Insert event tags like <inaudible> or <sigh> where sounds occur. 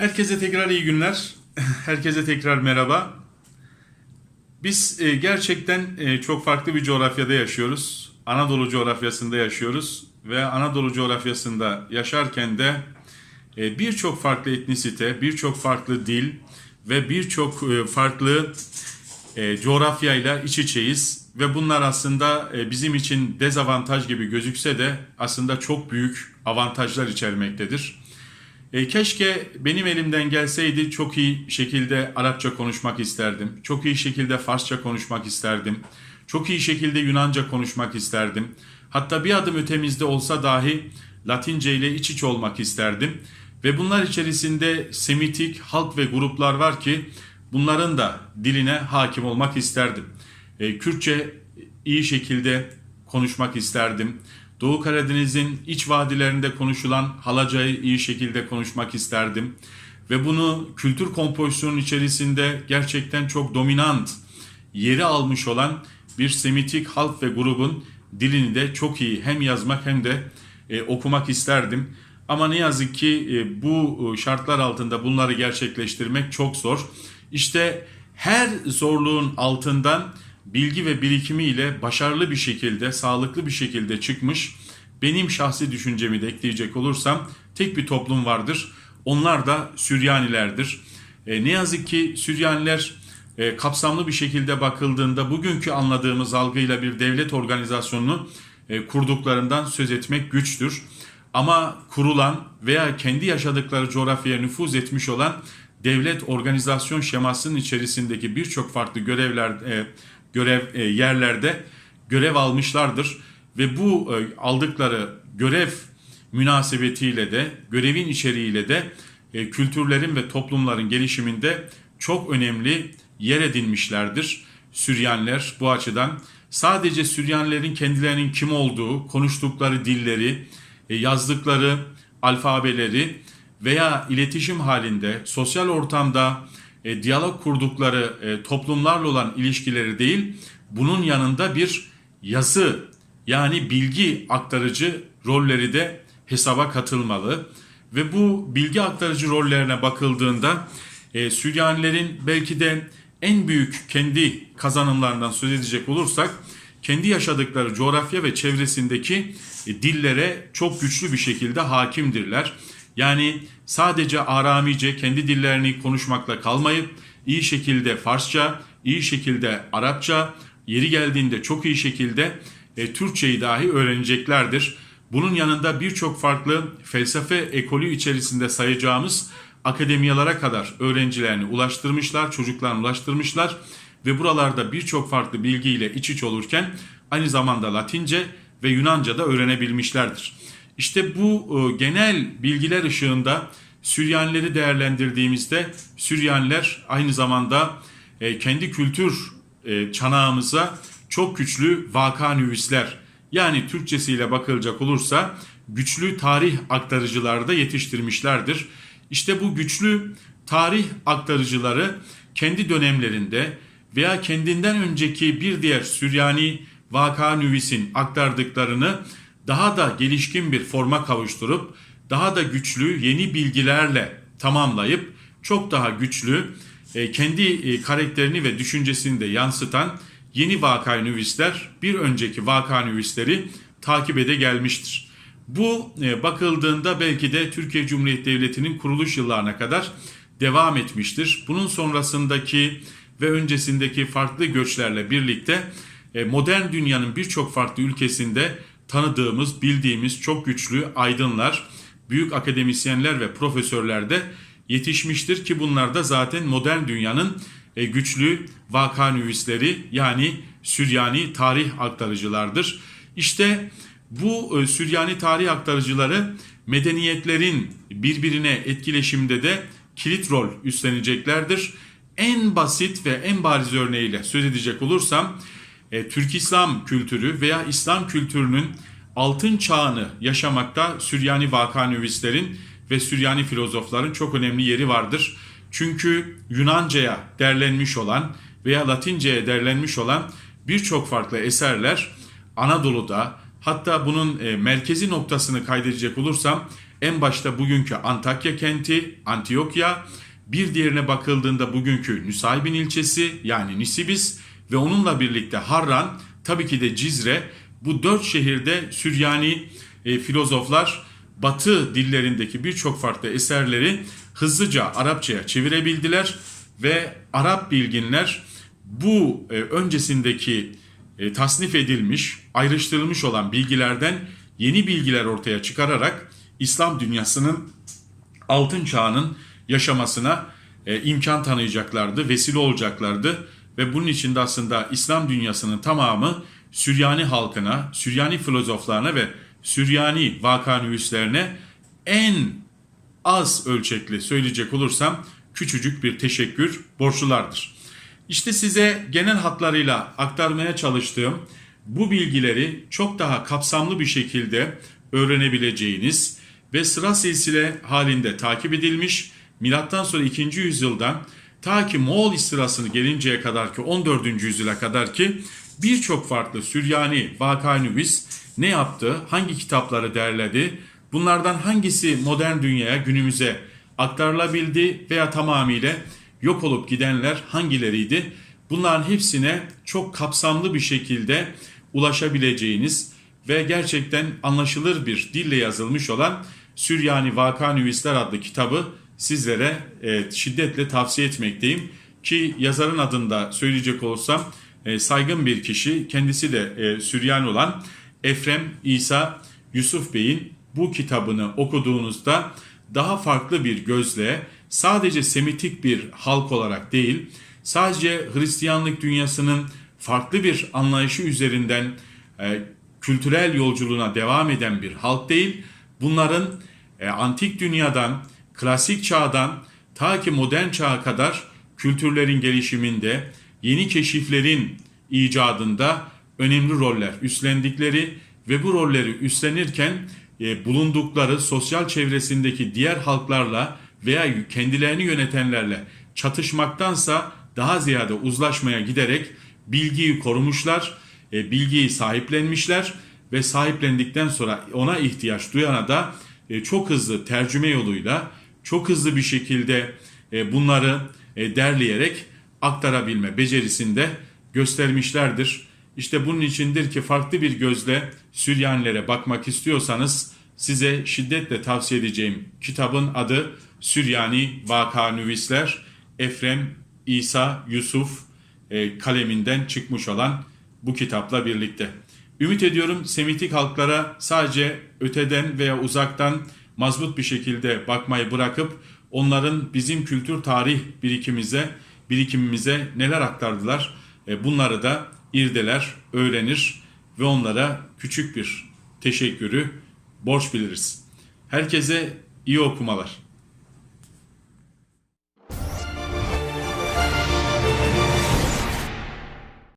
Herkese tekrar iyi günler. <laughs> Herkese tekrar merhaba. Biz e, gerçekten e, çok farklı bir coğrafyada yaşıyoruz. Anadolu coğrafyasında yaşıyoruz ve Anadolu coğrafyasında yaşarken de e, birçok farklı etnisite, birçok farklı dil ve birçok farklı coğrafyayla iç içeyiz ve bunlar aslında bizim için dezavantaj gibi gözükse de aslında çok büyük avantajlar içermektedir. E, keşke benim elimden gelseydi çok iyi şekilde Arapça konuşmak isterdim. Çok iyi şekilde Farsça konuşmak isterdim. Çok iyi şekilde Yunanca konuşmak isterdim. Hatta bir adım ötemizde olsa dahi Latince ile iç içe olmak isterdim. Ve bunlar içerisinde Semitik halk ve gruplar var ki bunların da diline hakim olmak isterdim. E, Kürtçe iyi şekilde konuşmak isterdim. Doğu Karadeniz'in iç vadilerinde konuşulan Halaca'yı iyi şekilde konuşmak isterdim. Ve bunu kültür kompozisyonun içerisinde gerçekten çok dominant yeri almış olan bir Semitik halk ve grubun dilini de çok iyi hem yazmak hem de e, okumak isterdim. Ama ne yazık ki e, bu şartlar altında bunları gerçekleştirmek çok zor. İşte her zorluğun altından bilgi ve birikimiyle başarılı bir şekilde, sağlıklı bir şekilde çıkmış. Benim şahsi düşüncemi de ekleyecek olursam tek bir toplum vardır. Onlar da Süryanilerdir. E, ne yazık ki Süryaniler e, kapsamlı bir şekilde bakıldığında bugünkü anladığımız algıyla bir devlet organizasyonunu e, kurduklarından söz etmek güçtür. Ama kurulan veya kendi yaşadıkları coğrafyaya nüfuz etmiş olan devlet organizasyon şemasının içerisindeki birçok farklı görevler e, görev e, yerlerde görev almışlardır ve bu e, aldıkları görev münasebetiyle de görevin içeriğiyle de e, kültürlerin ve toplumların gelişiminde çok önemli yer edinmişlerdir. Süryanler bu açıdan sadece Süryanlerin kendilerinin kim olduğu, konuştukları dilleri, e, yazdıkları alfabeleri veya iletişim halinde sosyal ortamda e, diyalog kurdukları e, toplumlarla olan ilişkileri değil, bunun yanında bir yazı yani bilgi aktarıcı rolleri de hesaba katılmalı. Ve bu bilgi aktarıcı rollerine bakıldığında e, Süryanilerin belki de en büyük kendi kazanımlarından söz edecek olursak kendi yaşadıkları coğrafya ve çevresindeki e, dillere çok güçlü bir şekilde hakimdirler. Yani sadece Aramice kendi dillerini konuşmakla kalmayıp iyi şekilde Farsça, iyi şekilde Arapça, yeri geldiğinde çok iyi şekilde e, Türkçeyi dahi öğreneceklerdir. Bunun yanında birçok farklı felsefe ekolü içerisinde sayacağımız akademiyalara kadar öğrencilerini ulaştırmışlar, çocuklarını ulaştırmışlar ve buralarda birçok farklı bilgiyle iç iç olurken aynı zamanda Latince ve Yunanca da öğrenebilmişlerdir. İşte bu e, genel bilgiler ışığında Süryanileri değerlendirdiğimizde Süryaniler aynı zamanda e, kendi kültür e, çanağımıza çok güçlü vaka nüvisler yani Türkçesiyle bakılacak olursa güçlü tarih aktarıcıları da yetiştirmişlerdir. İşte bu güçlü tarih aktarıcıları kendi dönemlerinde veya kendinden önceki bir diğer Süryani vaka nüvisin aktardıklarını daha da gelişkin bir forma kavuşturup daha da güçlü yeni bilgilerle tamamlayıp çok daha güçlü e, kendi e, karakterini ve düşüncesini de yansıtan yeni vakay nüvisler bir önceki vaka nüvisleri takip ede gelmiştir. Bu e, bakıldığında belki de Türkiye Cumhuriyeti Devleti'nin kuruluş yıllarına kadar devam etmiştir. Bunun sonrasındaki ve öncesindeki farklı göçlerle birlikte modern dünyanın birçok farklı ülkesinde tanıdığımız, bildiğimiz çok güçlü aydınlar, büyük akademisyenler ve profesörler de yetişmiştir ki bunlar da zaten modern dünyanın e, güçlü vaka nüvisleri yani Süryani tarih aktarıcılardır. İşte bu e, Süryani tarih aktarıcıları medeniyetlerin birbirine etkileşimde de kilit rol üstleneceklerdir. En basit ve en bariz örneğiyle söz edecek olursam e, Türk İslam kültürü veya İslam kültürünün altın çağını yaşamakta Süryani vakanüvislerin ve Süryani filozofların çok önemli yeri vardır. Çünkü Yunanca'ya derlenmiş olan veya Latince'ye derlenmiş olan birçok farklı eserler Anadolu'da hatta bunun e, merkezi noktasını kaydedecek olursam En başta bugünkü Antakya kenti, Antiyokya, bir diğerine bakıldığında bugünkü Nusaybin ilçesi yani Nisibis ve onunla birlikte Harran, tabii ki de Cizre bu dört şehirde Süryani e, filozoflar Batı dillerindeki birçok farklı eserleri hızlıca Arapçaya çevirebildiler ve Arap bilginler bu e, öncesindeki e, tasnif edilmiş, ayrıştırılmış olan bilgilerden yeni bilgiler ortaya çıkararak İslam dünyasının altın çağının yaşamasına e, imkan tanıyacaklardı, vesile olacaklardı ve bunun için de aslında İslam dünyasının tamamı Süryani halkına, Süryani filozoflarına ve Süryani vakanüvislerine en az ölçekli söyleyecek olursam küçücük bir teşekkür borçlulardır. İşte size genel hatlarıyla aktarmaya çalıştığım bu bilgileri çok daha kapsamlı bir şekilde öğrenebileceğiniz ve sıra silsile halinde takip edilmiş milattan sonra 2. yüzyıldan ta ki Moğol istilasını gelinceye kadar ki 14. yüzyıla kadar ki birçok farklı Süryani vakanüvis ne yaptı, hangi kitapları derledi, bunlardan hangisi modern dünyaya günümüze aktarılabildi veya tamamıyla yok olup gidenler hangileriydi? Bunların hepsine çok kapsamlı bir şekilde ulaşabileceğiniz ve gerçekten anlaşılır bir dille yazılmış olan Süryani Vakanüvisler adlı kitabı sizlere e, şiddetle tavsiye etmekteyim. Ki yazarın adında söyleyecek olursam e, saygın bir kişi kendisi de e, Süryani olan Efrem İsa Yusuf Bey'in bu kitabını okuduğunuzda daha farklı bir gözle sadece Semitik bir halk olarak değil, sadece Hristiyanlık dünyasının farklı bir anlayışı üzerinden e, kültürel yolculuğuna devam eden bir halk değil, bunların e, antik dünyadan, klasik çağdan ta ki modern çağa kadar kültürlerin gelişiminde, yeni keşiflerin icadında önemli roller üstlendikleri ve bu rolleri üstlenirken e, bulundukları sosyal çevresindeki diğer halklarla veya kendilerini yönetenlerle çatışmaktansa daha ziyade uzlaşmaya giderek bilgiyi korumuşlar, e, bilgiyi sahiplenmişler ve sahiplendikten sonra ona ihtiyaç duyana da e, çok hızlı tercüme yoluyla çok hızlı bir şekilde e, bunları e, derleyerek aktarabilme becerisinde göstermişlerdir. İşte bunun içindir ki farklı bir gözle Süryanilere bakmak istiyorsanız size şiddetle tavsiye edeceğim kitabın adı Süryani Vakanüvisler Efrem İsa Yusuf e, kaleminden çıkmış olan bu kitapla birlikte. Ümit ediyorum Semitik halklara sadece öteden veya uzaktan mazbut bir şekilde bakmayı bırakıp onların bizim kültür tarih birikimize, birikimimize neler aktardılar e, bunları da irdeler, öğrenir ve onlara küçük bir teşekkürü borç biliriz. Herkese iyi okumalar.